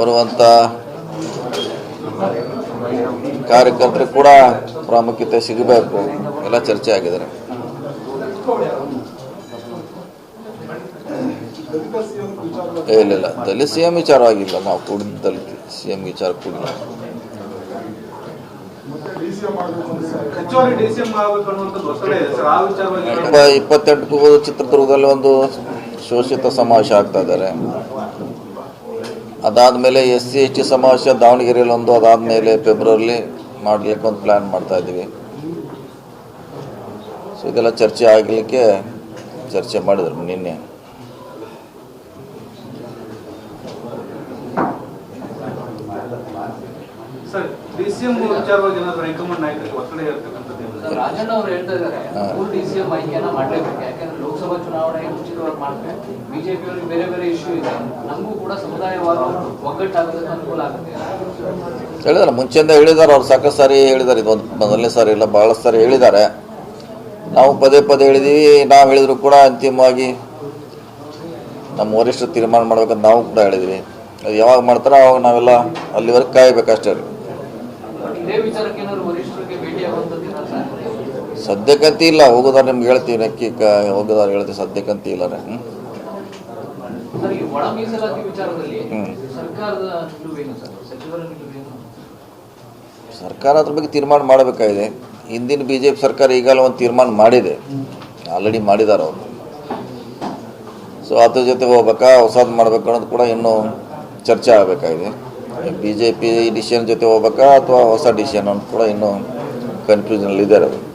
ಬರುವಂಥ ಕಾರ್ಯಕರ್ತರಿಗೆ ಕೂಡ ಪ್ರಾಮುಖ್ಯತೆ ಸಿಗಬೇಕು. ಎಲ್ಲ ಚರ್ಚೆ ಆಗಿದ್ದಾರೆ. ಇಲ್ಲ ಇಲ್ಲ. ದಲಿತ ಸಿ ಎಂ ವಿಚಾರವಾಗಿಲ್ಲ. ನಾವು ಕೂಡಿದ ದಲಿತ ಸಿ ಎಂ ವಿಚಾರ ಕೂಡಿಲ್ಲ. ಇಪ್ಪತ್ತೆಂಟು ಇಪ್ಪ ಇಪ್ಪತ್ತೆಂಟಕ್ಕೂ ಚಿತ್ರದುರ್ಗದಲ್ಲಿ ಒಂದು ಶೋಷಿತ ಸಮಾವೇಶ ಆಗ್ತಾ ಇದ್ದಾರೆ. ಅದಾದಮೇಲೆ ಎಸ್ ಸಿ ಎಸ್ ಟಿ ಸಮಾವೇಶ ದಾವಣಗೆರೆಯಲ್ಲಿ ಒಂದು ಅದಾದಮೇಲೆ ಫೆಬ್ರವರಿಲಿ ಮಾಡಲಿಕ್ಕೆ ಒಂದು ಪ್ಲ್ಯಾನ್ ಮಾಡ್ತಾ ಇದ್ದೀವಿ. ಸೊ ಇದೆಲ್ಲ ಚರ್ಚೆ ಆಗಲಿಕ್ಕೆ ಚರ್ಚೆ ಮಾಡಿದ್ರು ನಿನ್ನೆ. ಸರ್ ಡಿಸಿಎಂ ವಿಚಾರವಾಗಿ ಏನಾದ್ರು ಹೈಕಮಾಂಡ್ ನಾಯಕರಿಗೆ ಒತ್ತಡ ಇರ್ತಕ್ಕಂಥದ್ದು ಏನು? ರಾಜಣ್ಣ ಅವರು ಹೇಳ್ತಾ ಇದ್ದಾರೆ. ಹಾ. ಮೂರು ಡಿ ಸಿ ಆಯ್ಕೆಯನ್ನ ಮಾಡ್ಲೇಬೇಕು. ಯಾಕಂದ್ರೆ ಲೋಕಸಭಾ ಚುನಾವಣೆ ಮುಂಚಿತವಾಗಿ ಮಾಡ್ತಾರೆ. ಬಿಜೆಪಿ ಅವರಿಗೆ ಬೇರೆ ಬೇರೆ ಇಶ್ಯೂ ಇದೆ. ನಮಗೂ ಕೂಡ ಸಮುದಾಯವಾದ ಒಗ್ಗಟ್ಟಾಗೋದಕ್ಕೆ ಅನುಕೂಲ ಆಗುತ್ತೆ. ಹೇಳಿದಾರೆ. ಮುಂಚೆಯಿಂದ ಹೇಳಿದಾರೆ. ಅವ್ರು ಸಾಕಷ್ಟು ಸಾರಿ ಹೇಳಿದ್ದಾರೆ ಇದೊಂದು ಒಂದು ಮೊದಲನೇ ಸಾರಿ ಇಲ್ಲ ಬಹಳಷ್ಟು ಸಾರಿ ಹೇಳಿದ್ದಾರೆ. ನಾವು ಪದೇ ಪದೇ ಹೇಳಿದೀವಿ. ನಾವು ಹೇಳಿದ್ರು ಕೂಡ ಅಂತಿಮವಾಗಿ ನಮ್ಮ ವರಿಷ್ಠರು ತೀರ್ಮಾನ ಮಾಡ್ಬೇಕಂತ ನಾವು ಕೂಡ ಹೇಳಿದ್ವಿ. ಅದು ಯಾವಾಗ ಮಾಡ್ತಾರೋ ಅವಾಗ ನಾವೆಲ್ಲ ಅಲ್ಲಿವರೆಗೆ ಕಾಯಬೇಕಷ್ಟೇ. ರೀ ಸದ್ಯಕ್ಕಂತ ಇಲ್ಲ. ಹೋಗೋದಾರ ನಿಮ್ಗೆ ಹೇಳ್ತೀವಿ. ನಕ್ಕಿ ಹೋಗೋದಾರ ಹೇಳ್ತೀವಿ. ಸದ್ಯಕ್ಕಂತ ಇಲ್ಲ ಹ್ಞೂ ಸರ್ಕಾರ ಅದ್ರ ಬಗ್ಗೆ ತೀರ್ಮಾನ ಮಾಡಬೇಕಾಗಿದೆ. ಹಿಂದಿನ ಬಿ ಜೆ ಪಿ ಸರ್ಕಾರ ಈಗಾಗಲೇ ಒಂದು ತೀರ್ಮಾನ ಮಾಡಿದೆ. ಆಲ್ರೆಡಿ ಮಾಡಿದ್ದಾರೆ ಅವರು. ಸೊ ಅದ್ರ ಜೊತೆ ಹೋಗ್ಬೇಕಾ ಹೊಸದು ಮಾಡ್ಬೇಕು ಅನ್ನೋದು ಕೂಡ ಇನ್ನೂ ಚರ್ಚೆ ಆಗಬೇಕಾಗಿದೆ. ಬಿ ಜೆ ಪಿ ಡಿಸಿಷನ್ ಜೊತೆ ಹೋಗ್ಬೇಕಾ ಅಥವಾ ಹೊಸ ಡಿಸಿಷನ್ ಅಂತ ಕೂಡ ಇನ್ನೂ ಕನ್ಫ್ಯೂಷನಲ್ಲಿ ಇದ್ದಾರೆ ಅವರು